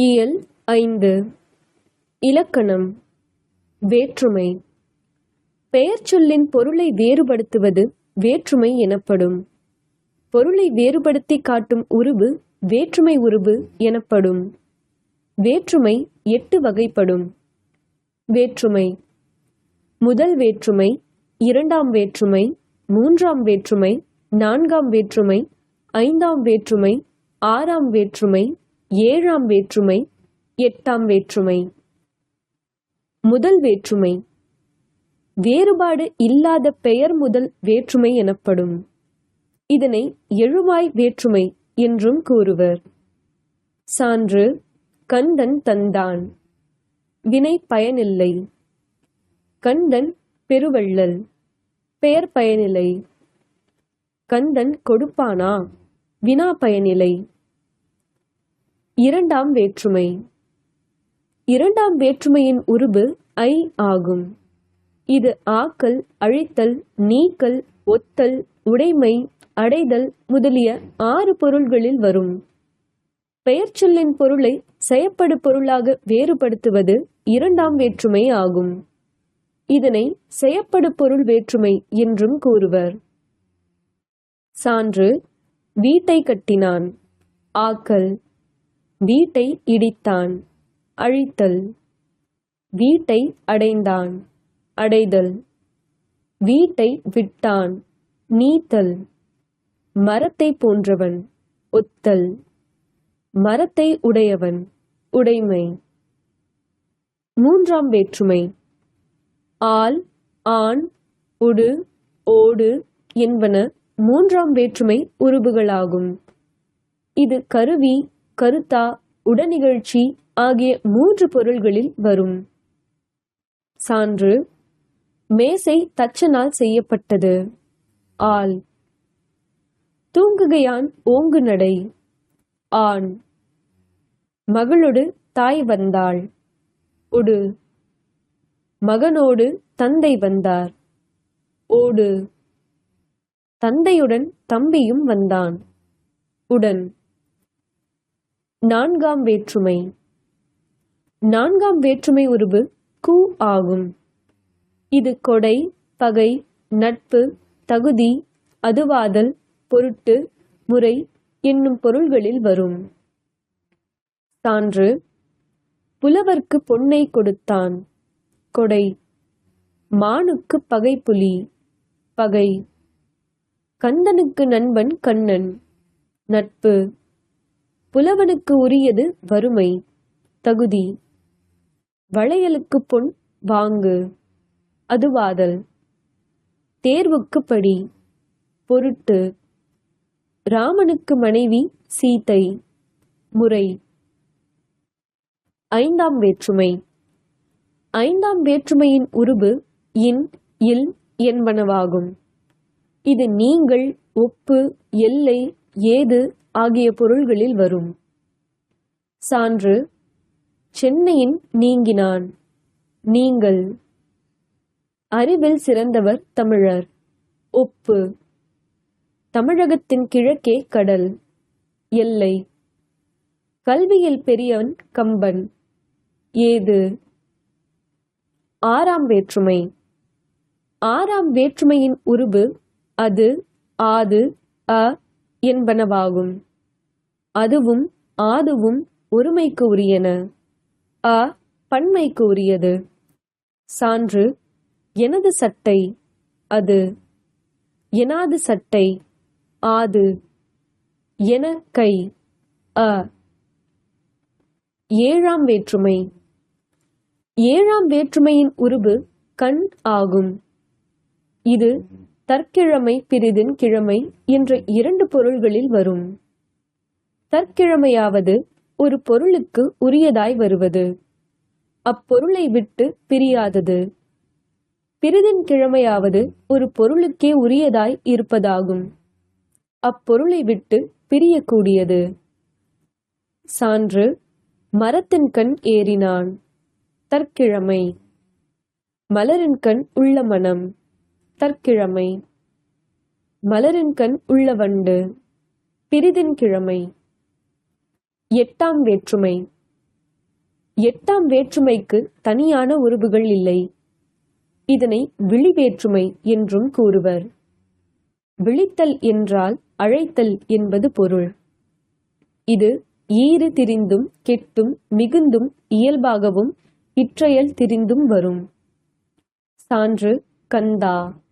இயல் ஐந்து. இலக்கணம். வேற்றுமை. பெயர்ச்சொல்லின் பொருளை வேறுபடுத்துவது வேற்றுமை எனப்படும். பொருளை வேறுபடுத்தி காட்டும் உருவு வேற்றுமை உருவு எனப்படும். வேற்றுமை எட்டு வகைப்படும். வேற்றுமை. முதல் வேற்றுமை இரண்டாம் வேற்றுமை மூன்றாம் வேற்றுமை நான்காம் வேற்றுமை ஐந்தாம் வேற்றுமை ஆறாம் வேற்றுமை ஏழாம் வேற்றுமை எட்டாம் வேற்றுமை. முதல் வேற்றுமை வேறுபாடு இல்லாத பெயர் முதல் வேற்றுமை எனப்படும். இதனை எழுவாய் வேற்றுமை என்றும் கூறுவர். சான்று கந்தன் தந்தான். வினை பயனில்லை. கந்தன் பெருவள்ளல். பெயர் பயனில்லை. கந்தன் கொடுப்பானா? வினா பயனில்லை. இரண்டாம் வேற்றுமை. இரண்டாம் வேற்றுமையின் உருபு ஐ ஆகும். இது ஆக்கல் அழித்தல் நீக்கல் ஒத்தல் உடைமை அடைதல் முதலிய ஆறு பொருள்களில் வரும். பெயர்ச்சொல்லின் பொருளை செயப்படு பொருளாக வேறுபடுத்துவது இரண்டாம் வேற்றுமை ஆகும். இதனை செயப்படு பொருள் வேற்றுமை என்றும் கூறுவர். சான்று வீட்டை கட்டினான். ஆக்கல் வீட்டை இடித்தான். அழித்தல். வீட்டை அடைந்தான். அடைதல். வீட்டை விட்டான். நீத்தல். மரத்தை போன்றவன். ஒத்தல். மரத்தை உடையவன். உடைமை. மூன்றாம் வேற்றுமை. ஆள் ஆண் உடு ஓடு என்பன மூன்றாம் வேற்றுமை உருபுகளாகும் இது கருவி கருத்தா உடனிகழ்ச்சி ஆகிய மூன்று பொருள்களில் வரும். சான்று மேசை தச்சனால் செய்யப்பட்டது. ஆள் தூங்குகையான் ஓங்கு நடை. ஆண் மகளோடு தாய் வந்தாள். உடு மகனோடு தந்தை வந்தார். ஓடு தந்தையுடன் தம்பியும் வந்தான். உடன் நான்காம் வேற்றுமை. நான்காம் வேற்றுமை உருவு கு ஆகும். இது கொடை பகை நட்பு தகுதி அதுவாதல் பொருட்டு முறை என்னும் பொருள்களில் வரும். சான்று புலவர்க்கு பொன்னை கொடுத்தான். கொடை மானுக்கு பகைப்புலி. பகை கந்தனுக்கு நண்பன் கண்ணன். நட்பு புலவனுக்கு உரியது வறுமை. தகுதி. வளையலுக்கு பொன் வாங்கு. அதுவாதல் தேர்வுக்கு படி. பொருட்டு. ராமனுக்கு மனைவி சீதை முறை. ஐந்தாம் வேற்றுமை. ஐந்தாம் வேற்றுமையின் உருபு இன் இல் என்பனவாகும் இது நீங்கள் ஒப்பு எல்லை ஏது ஆகிய பொருள்களில் வரும். சான்று சென்னையின் நீங்கினான். நீங்கள் அறிவில் சிறந்தவர் தமிழர். ஒப்பு. தமிழகத்தின் கிழக்கே கடல். எல்லை. கல்வியில் பெரியவன் கம்பன். ஏது. ஆறாம் வேற்றுமை. ஆறாம் வேற்றுமையின் உருபு அது ஆது அ என்பனவாகும். அதுவும் ஆதுவும் ஒருமைக்கு உரியன அ பன்மைக்கு உரியது சான்று எனது சட்டை. அது எனாது சட்டை. ஆது என கை. அ ஏழாம் வேற்றுமை. ஏழாம் வேற்றுமையின் உருபு கண் ஆகும். இது தற்கிழமை பிரிதின் கிழமை என்ற இரண்டு பொருள்களில் வரும். தற்கிழமையாவது ஒரு பொருளுக்கு உரியதாய் வருவது. அப்பொருளை விட்டு பிரியாதது. பிரிதின் கிழமையாவது ஒரு பொருளுக்கே உரியதாய் இருப்பதாகும். அப்பொருளை விட்டு பிரியக்கூடியது. சான்று மரத்தின் கண் ஏறினான். தற்கிழமை மலரின் கண் உள்ள மனம். தற்கிழமை. மலரின் கண் உள்ள வண்டு. பிரிதின் கிழமை. எட்டாம் வேற்றுமை. எட்டாம் வேற்றுமைக்கு தனியான உருபுகள் இல்லை. இதனை விழி வேற்றுமை என்றும் கூறுவர். விழித்தல் என்றால் அழைத்தல் என்பது பொருள். இது ஈறு திரிந்தும் கெட்டும் மிகுந்தும் இயல்பாகவும் இற்றையல் திரிந்தும் வரும். சான்று கந்தா.